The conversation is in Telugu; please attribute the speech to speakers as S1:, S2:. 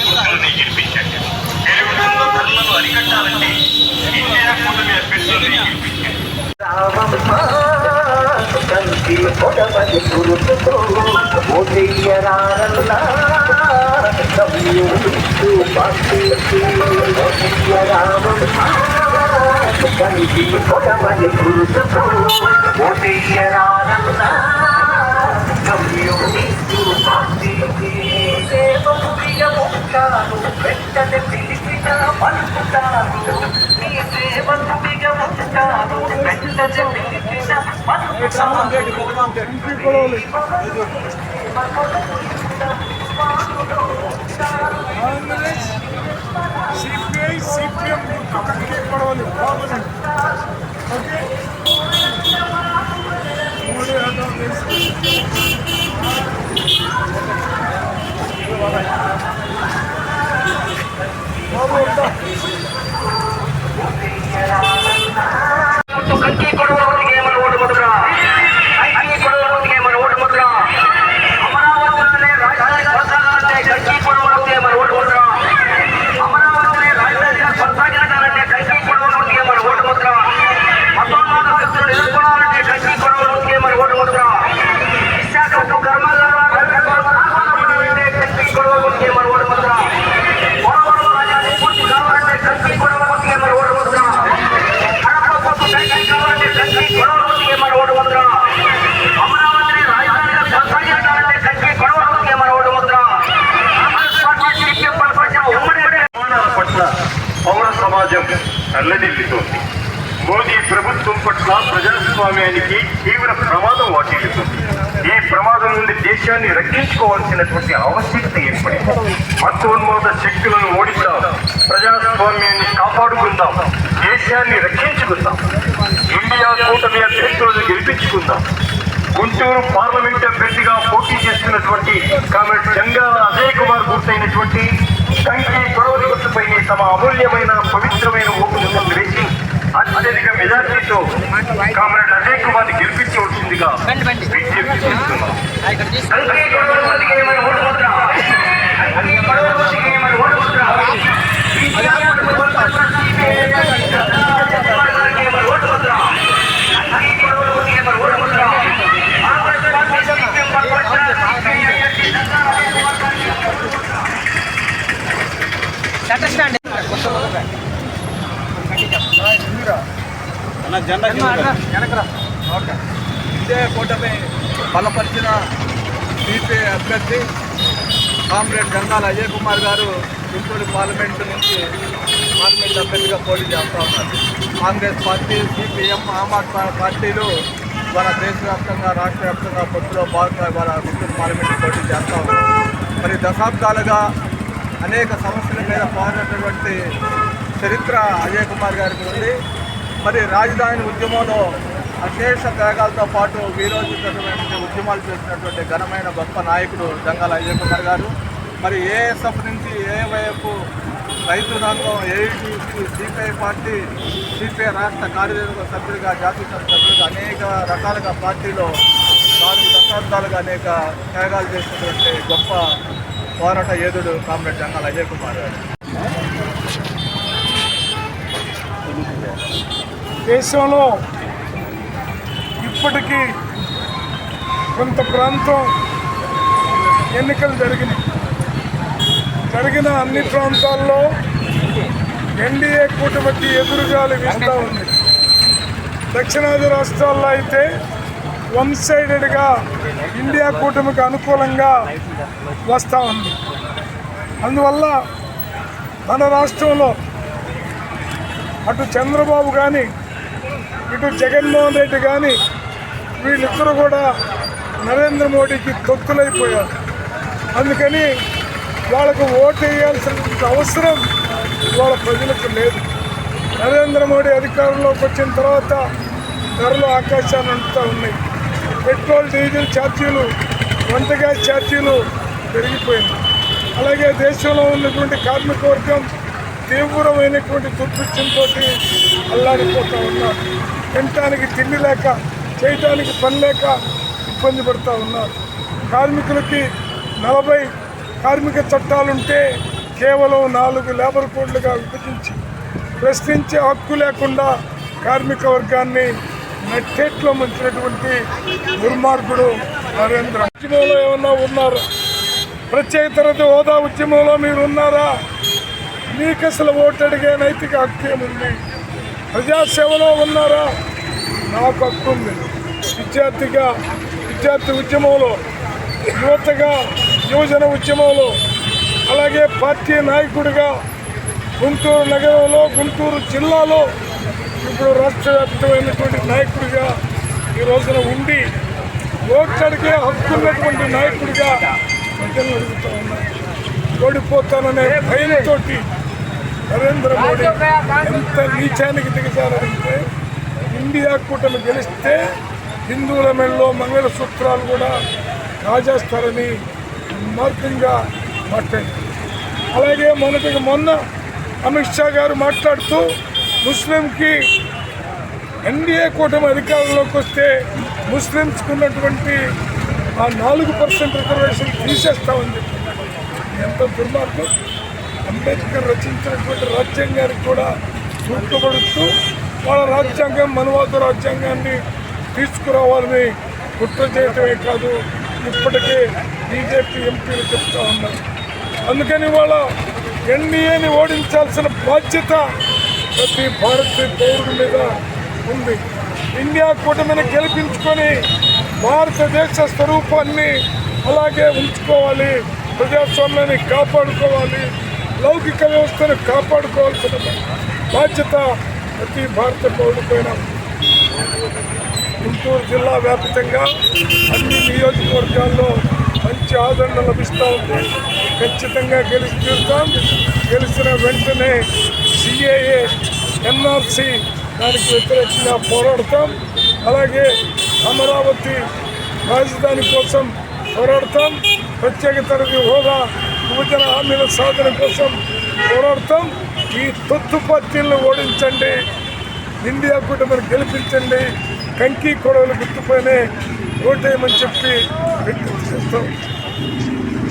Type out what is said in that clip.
S1: నక్షత్రం గుర్తులని గెలిపించాడు తెలుగులో ధరలను అరికట్టాలంటే ఇండియా కూటమి అభ్యర్థులని గెలిపించాడు
S2: కంటి పొడవని గురుతుతో పొడవని గురుతుతో కమ్యూనిస్టు పార్టీకి సేవకు ఉంటాను వెంటనే పిలిచిన పలుకుతాను నీ సేవకు ఉంటాను వెంటనే పిలిచిన
S3: కాంగ్రెస్ సిపిఐ సిపిఎం గుర్తు కంటే పడవలు బాగుంది ఓకే
S1: không Thank you. సమాజం తల్లడిల్లుతోంది మోదీ ప్రభుత్వం పట్ల ప్రజాస్వామ్యానికి తీవ్ర ప్రమాదం వాటిల్లుతుంది. ఈ ప్రమాదం నుండి దేశాన్ని రక్షించుకోవాల్సినటువంటి ఆవశ్యకత ఏర్పడింది. మతోన్మాద శక్తులను ఓడిద్దాం. ప్రజాస్వామ్యాన్ని కాపాడుకుందాం. దేశాన్ని రక్షించుకుందాం. ఇండియా కూటమి అభ్యర్థులను గెలిపించుకుందాం. గుంటూరు పార్లమెంట్ అభ్యర్థిగా పోటీ చేస్తున్నటువంటి కామెడ్ జంగాల అజయ్ కుమార్ గుర్తైనటువంటి కంకి గొడవల గుర్తుపై తమ అమూల్యమైన పవిత్రమైన ఓటును వేసి అత్యధిక మెజార్టీతో కామ్రేడ్ అజయ్ కుమార్ గెలిపించవలసిందిగా విజ్ఞప్తి చేస్తున్నాం
S2: కంచి కొడవలకి మన ఓటు ముద్ర కంచి కొడవలకి మన ఓటు ముద్ర మన ఓటు ముద్ర కంచి కొడవలకి మన vote Mudra Congress party CPM
S3: ఇదే కూటమి బలపరిచిన సిపిఐ అభ్యర్థి కామ్రేడ్ గంగాల అజయ్ కుమార్ గారు గుంటూరు పార్లమెంటు నుంచి పార్లమెంట్ అభ్యర్థిగా పోటీ చేస్తూ ఉన్నారు. కాంగ్రెస్ పార్టీ సిపిఎం ఆమ్ ఆద్మీ పార్టీలు మన దేశవ్యాప్తంగా రాష్ట్ర వ్యాప్తంగా పొత్తులో భాగంగా మన గుంటూరు పార్లమెంట్ పోటీ చేస్తూ ఉన్నారు. మరి దశాబ్దాలుగా అనేక సమస్యల మీద పోరాడినటువంటి చరిత్ర అజయ్ కుమార్ గారికి ఉంది. మరి రాజధాని ఉద్యమంలో అశేష త్యాగాలతో పాటు వీరోచితమైనటువంటి ఉద్యమాలు చేసినటువంటి ఘనమైన గొప్ప నాయకుడు జంగాల అజయ్ కుమార్ గారు. మరి ఏఎస్ఎఫ్ నుంచి ఏ వైపు రైతు రంగం ఏఐటీసీ సిపిఐ పార్టీ సిపిఐ రాష్ట్ర కార్యదర్శి సభ్యులుగా జాతీయ సభ్యులుగా అనేక రకాలుగా పార్టీలో నాలుగు దశాబ్దాలుగా అనేక త్యాగాలు చేసినటువంటి గొప్ప పోరాట యోధుడు కామ్రేడ్ జంగాల అజయ్ కుమార్ గారు.
S4: దేశంలో ఇప్పటికీ కొంత ప్రాంతం ఎన్నికలు జరిగినాయి. జరిగిన అన్ని ప్రాంతాల్లో ఎన్డీఏ కూటమికి ఎదురుగాలి వీస్తూ ఉంది. దక్షిణాది రాష్ట్రాల్లో అయితే వన్ సైడెడ్గా ఇండియా కూటమికి అనుకూలంగా వస్తూ ఉంది. అందువల్ల మన రాష్ట్రంలో అటు చంద్రబాబు కానీ ఇటు జగన్మోహన్ రెడ్డి కానీ వీళ్ళిద్దరూ కూడా నరేంద్ర మోడీకి తొత్తులైపోయారు అందుకని వాళ్ళకు ఓటు వేయాల్సిన అవసరం వాళ్ళ ప్రజలకు లేదు. నరేంద్ర మోడీ అధికారంలోకి వచ్చిన తర్వాత ధరలు ఆకాశాన్ని అంటుతూ ఉన్నాయి. పెట్రోల్ డీజిల్ ఛార్జీలు వంట గ్యాస్ ఛార్జీలు పెరిగిపోయింది అలాగే దేశంలో ఉన్నటువంటి కార్మిక వర్గం తీవ్రమైనటువంటి దుర్భిక్షంతో అల్లాడిపోతూ ఉన్నారు. తినటానికి తిండి లేక చేయటానికి పని లేక ఇబ్బంది పడుతూ ఉన్నారు. కార్మికులకి నలభై కార్మిక చట్టాలుంటే కేవలం నాలుగు లేబర్ కోడ్లుగా విభజించి ప్రశ్నించే హక్కు లేకుండా కార్మిక వర్గాన్ని నెట్టేట్లో ముంచినటువంటి దుర్మార్గుడు నరేంద్ర. ఉద్యమంలో ఏమన్నా ఉన్నారా? ప్రత్యేక తరగతి హోదా ఉద్యమంలో మీరు ఉన్నారా మీకు అసలు ఓటు అడిగే నైతిక హక్కు ఏముంది? ప్రజాసేవలో ఉన్నారా? నాకు హక్కు ఉంది. విద్యార్థిగా విద్యార్థి ఉద్యమంలో యువతగా యువజన ఉద్యమంలో అలాగే పార్టీ నాయకుడిగా గుంటూరు నగరంలో గుంటూరు జిల్లాలో ఇప్పుడు రాష్ట్ర వ్యాప్తమైనటువంటి నాయకుడిగా ఈ రోజున ఉండి ఓట్లు హక్కున్నటువంటి నాయకుడిగా ప్రజలు అడుగుతా ఉన్నారు ఓడిపోతాననే భయంతో నరేంద్ర మోడీ ఎంత నీచానికి దిగజారంటే ఇండియా కూటమి గెలిస్తే హిందువుల మెడలో మంగళసూత్రాలు కూడా కాజేస్తారని మార్గంగా మాట్లాడారు. అలాగే మొన్నటికి మొన్న అమిత్ షా గారు మాట్లాడుతూ ముస్లింకి ఎన్డీఏ కూటమి అధికారంలోకి వస్తే ముస్లిమ్స్కి ఉన్నటువంటి ఆ నాలుగు పర్సెంట్ రిజర్వేషన్ తీసేస్తామని చెప్పి ఎంత దుర్మార్గం. అంబేద్కర్ రచించినటువంటి రాజ్యాంగానికి కూడా సూట్లుపడుతూ వాళ్ళ రాజ్యాంగం మనవాద రాజ్యాంగాన్ని తీసుకురావాలని కుట్ర చేయటమే కాదు ఇప్పటికే బీజేపీ ఎంపీలు చెప్తా ఉన్నారు. అందుకని వాళ్ళ ఎన్డీఏని ఓడించాల్సిన బాధ్యత ప్రతి భారతీయ పౌరుడి మీద ఉంది. ఇండియా కూటమిని గెలిపించుకొని భారతదేశ స్వరూపాన్ని అలాగే ఉంచుకోవాలి ప్రజాస్వామ్యాన్ని కాపాడుకోవాలి లౌకిక వ్యవస్థను కాపాడుకోవాల్సిన బాధ్యత ప్రతి భారత పౌరుడిపైన గుంటూరు జిల్లా వ్యాప్తంగా అన్ని నియోజకవర్గాల్లో మంచి ఆదరణ లభిస్తూ ఉంది. ఖచ్చితంగా గెలిచి తీరుతాం. గెలిచిన వెంటనే సిఏఏ ఎన్ఆర్సి దానికి వ్యతిరేకంగా పోరాడతాం. అలాగే అమరావతి రాజధాని కోసం పోరాడతాం. ప్రత్యేక తరగతి హోదా విభజన హామీల సాధన కోసం పోరాడతాం. ఈ తొత్తు పార్టీలను ఓడించండి. ఇండియా కూటమిని గెలిపించండి. కంకి కొడవలు గుర్తుపైనే ఓటేయమని చెప్పి విజ్ఞప్తి చేస్తాం.